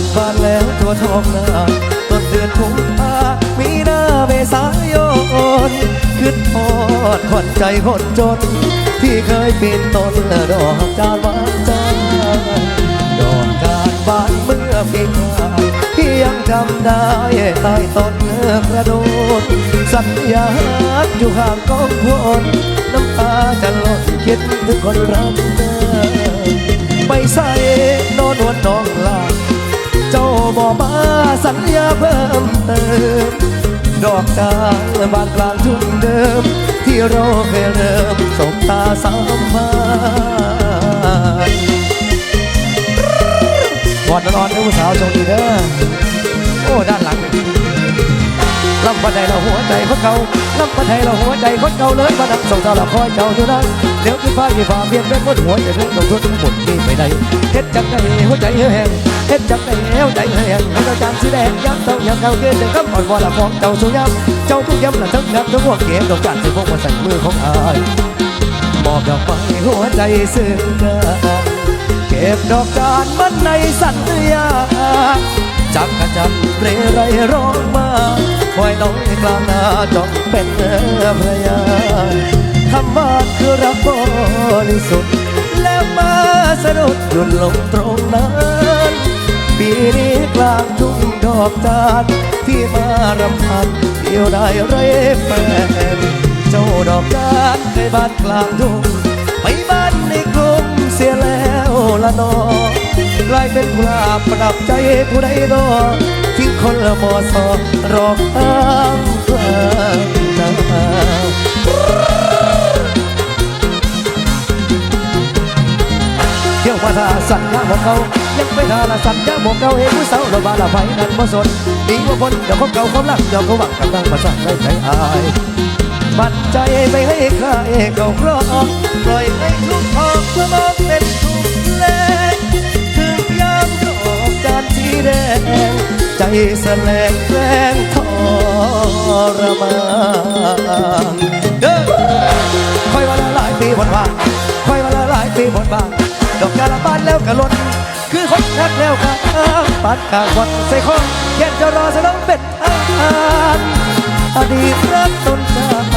ศบานแล้วทั่วท้องนาต้นเดือนกุมภามีนาเมษายนขึ้นทอดขวัญใจคนจน ที่เคยเปีนต้นดอกจานหวานใจดอกจานบานเมื่อปีกายที่ยังจำได้ใต้ต้นกระโดดสัญญาอยู่ห่างกองคนน้ำตาจะหล่นคิดถึงคนรักเธอไม่ใส่นอนวนน้องลา เจ้าบอกมาสัญญาเพิ่มเติมดอกจานบานกลางทุ่งเดิม ที่เราเคยเริ่มสบตาสามพันกอนนอนเด้อผู้สาวชมดีเด้อโอ้ด้านหลังลำพันใดเราหัวใจคนเก่าลำพันใดเราหัวใจคนเก่าเลยมาดังส่งดาละคอยเจ้าอยู่นั้นเดี๋ยวขึ้นฟ้ายี่ฟ้าเปลี่ยนเป็นคนหัวใจเรื่องลงทุนหมดนี่ไปไหนเฮ็ดจังไดหัวใจเฮ็ดจังไดหัวใจแห้ง ให้เจ้าจานสีแดงย้ำเต้าย้ำเก่าเกินแต่คำอ่อนวอนละของเจ้าสู้ย้ำเจ้าทุกย้ำละทั้งนับทั้งหัวเก็บดอกจันทร์ที่พวกมาใส่มือของอายมอบดอกไม้หัวใจซึ้งกันเก็บดอกจานมันในสัญญาจักกะจันเรไรร้องมาคอยน้องกลางนาจองเป็นพระยาคำว่าคือรักบริสุทธิ์แล้วมาสะดุดหยุดลงตรงนั้น ปีนี้กลางทุ่งดอกจานที่มารำพันเดียวได้ไรแฟนเจ้าดอกจานเคยบ้านกลางทุ่งไปบ้านในกรุงเสียแล้วละนอกลายเป็นกลาบประดับใจผู้ใดรอทิ้งคนละมอสอรอข้างกลาง เที่ยวมาสัญญาของเขายังไม่ทาละสัญญาของเขาเองผู้สาวเราบาละไฟนั้นบ่สนดีกว่าคนเดี๋ยวของเก่าความรักเดี๋ยวเขาหวังกำลังมาสร้างได้ใจอายบัดใจไปให้ใครเอเขาครองปล่อยให้ทุกข์ออกเพื่อมองเป็นทุกข์แลงถึงยามดอกจานสีแดงใจแสลงแกล้งทรมานเด้อคอยวันละหลายปีบนบ้านคอยวันละหลายปีบนบ้าน ดอกกาละบานแล้วกะลนคือคนรักแล้วกะปัดกะคนใส่คนแค่จะรอสนองเป็นทหารอดีตรักต้นจา